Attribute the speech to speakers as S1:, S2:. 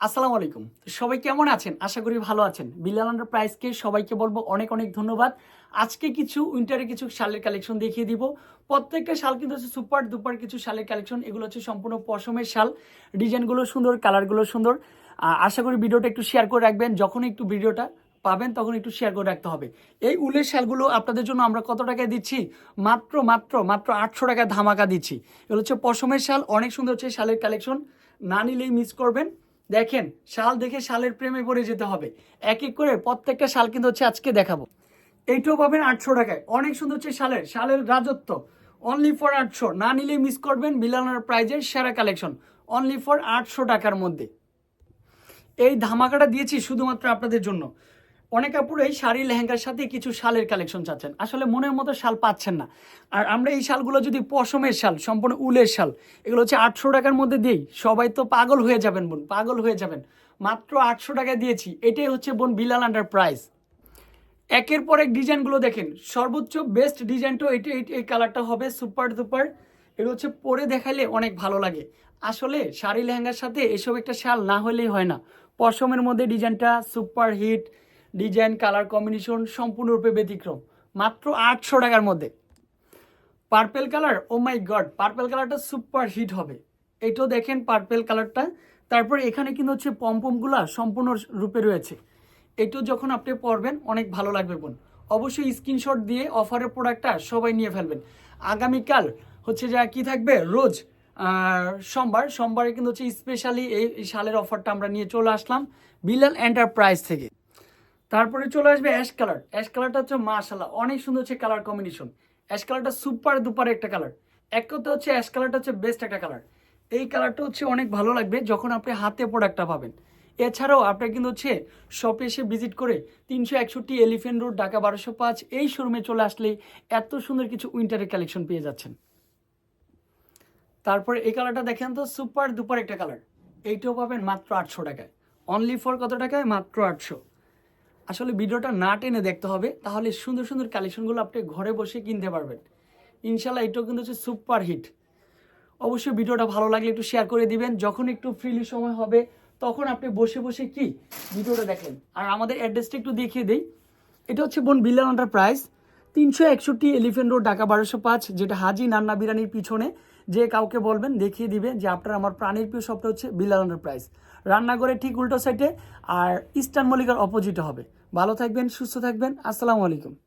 S1: আসসালামু আলাইকুম। সবাই কেমন আছেন? আশা করি ভালো আছেন। বিলাল আন্ডার প্রাইসকে সবাইকে বলব অনেক অনেক ধন্যবাদ। আজকে কিছু উইন্টারে কিছু শালের কালেকশন দেখিয়ে দিব। প্রত্যেকটা শাল কিন্তু হচ্ছে সুপার দুপার কিছু শালের কালেকশন এগুলো হচ্ছে সম্পূর্ণ পশমের শাল। ডিজাইনগুলো সুন্দর কালারগুলো সুন্দর। আশা করি ভিডিওটা একটু শেয়ার করে রাখবেন। যখন একটু ভিডিওটা পাবেন, তখন একটু শেয়ার করে রাখতে হবে। এই উলের শালগুলো আপনাদের জন্য আমরা কত টাকায় দিচ্ছি? মাত্র মাত্র মাত্র আটশো টাকায় ধামাকা দিচ্ছি। এগুলো হচ্ছে পশমের শাল। অনেক সুন্দর হচ্ছে শালের কালেকশন না নিলেই মিস করবেন। দেখেন, শাল দেখে শালের প্রেমে পড়ে যেতে হবে। এক এক করে প্রত্যেকটা শাল কিন্তু হচ্ছে আজকে দেখাবো। এইটাও পাবেন আটশো টাকায়। অনেক সুন্দর হচ্ছে শালের। শালের রাজত্ব। অনলি ফর আটশো। না নিলে মিস করবেন মিলানোর প্রাইজের সেরা কালেকশন অনলি ফর আটশো টাকার মধ্যে। এই ধামাকাটা দিয়েছি শুধুমাত্র আপনাদের জন্য। অনেক কাপড়েই শাড়ি, লেহেঙ্গার সাথে কিছু শালের কালেকশন চাচ্ছেন। আসলে মনের মতো শাল পাচ্ছেন না। আর আমরা এই শালগুলো যদি পশমের শাল, সম্পূর্ণ উলের শাল, এগুলো হচ্ছে আটশো টাকার মধ্যে দিই, সবাই তো পাগল হয়ে যাবেন বোন, পাগল হয়ে যাবেন। মাত্র আটশো টাকা দিয়েছি, এটাই হচ্ছে বোন বিলাল আন্ডার প্রাইস একের পর এক ডিজাইনগুলো দেখেন, সর্বোচ্চ বেস্ট ডিজাইনটা এটা এই- এই কালারটা হবে সুপার দুপার এগুলো হচ্ছে পরে দেখাইলে অনেক ভালো লাগে। আসলে শাড়ি, লেহেঙ্গার সাথে এসব একটা শাল না হলেই হয় না। পশমের মধ্যে ডিজাইনটা super hit design, colour combination সম্পূর্ণরূপে ব্যতিক্রম, মাত্র আটশো টাকার মধ্যে। Purple colour, oh my god, purple কালারটা সুপার হিট হবে। এইটাও দেখেন পার্পেল কালারটা। তারপর এখানে কিন্তু হচ্ছে পমপমগুলা সম্পূর্ণ রূপে রয়েছে। এটাও যখন আপনি পরবেন, অনেক ভালো লাগবে বোন। অবশ্যই স্ক্রিনশট দিয়ে অফারের প্রোডাক্টটা সবাই নিয়ে ফেলবেন। আগামীকাল হচ্ছে যা কি থাকবে? রোজ সোমবার। সোমবারে কিন্তু হচ্ছে স্পেশালি এই এই শালের অফারটা আমরা নিয়ে চলে আসলাম, বিলাল এন্টারপ্রাইজ থেকে। তারপরে চলে আসবে অ্যাশ কালার অ্যাশ কালারটা হচ্ছে মাশাল্লাহ অনেক সুন্দর হচ্ছে কালার কম্বিনেশন অ্যাশ কালারটা সুপার দুপার একটা কালার এক কথা হচ্ছে অ্যাশ কালারটা হচ্ছে বেস্ট একটা কালার এই কালারটা হচ্ছে অনেক ভালো লাগবে যখন আপনি হাতে প্রোডাক্টটা পাবেন। এছাড়াও আপনি কিন্তু হচ্ছে শপে এসে ভিজিট করে তিনশো একষট্টি এলিফেন্ট রোড ঢাকা বারোশো পাঁচ, এই শোরুমে চলে আসলেই এত সুন্দর কিছু উইন্টারের কালেকশন পেয়ে যাচ্ছেন। তারপরে এই কালারটা দেখেন তো সুপার দুপার একটা কালার এইটাও পাবেন মাত্র আটশো টাকায়। অনলি ফর কত টাকায়? মাত্র আটশো। আসলে ভিডিওটা না টেনে দেখতে হবে, তাহলে সুন্দর সুন্দর কালেকশনগুলো আপনি ঘরে বসে কিনতে পারবেন। ইনশাল্লাহ এটাও কিন্তু হচ্ছে সুপার হিট অবশ্যই ভিডিওটা ভালো লাগলে একটু শেয়ার করে দিবেন, যখন একটু ফ্রিলি সময় হবে, তখন আপনি বসে বসে কি ভিডিওটা দেখেন। আর আমাদের অ্যাড্রেসটা একটু দেখিয়ে দিই। এটা হচ্ছে বোন বিল্লাল প্রাইস তিনশো একষট্টি এলিফেন্ট রোড ঢাকা বারোশো পাঁচ, যেটা হাজি নান্না বিরানির পিছনে। যে কাউকে বলবেন দেখিয়ে দিবে যে আপনার আমার প্রাণের প্রিয় শপটা হচ্ছে বিল্লাল প্রাইস রান্নাঘরের ঠিক উল্টো সাইডে আর ইস্টার্ন মল্লিকার অপোজিট হবে। ভালো থাকবেন, সুস্থ থাকবেন। আসসালামু আলাইকুম।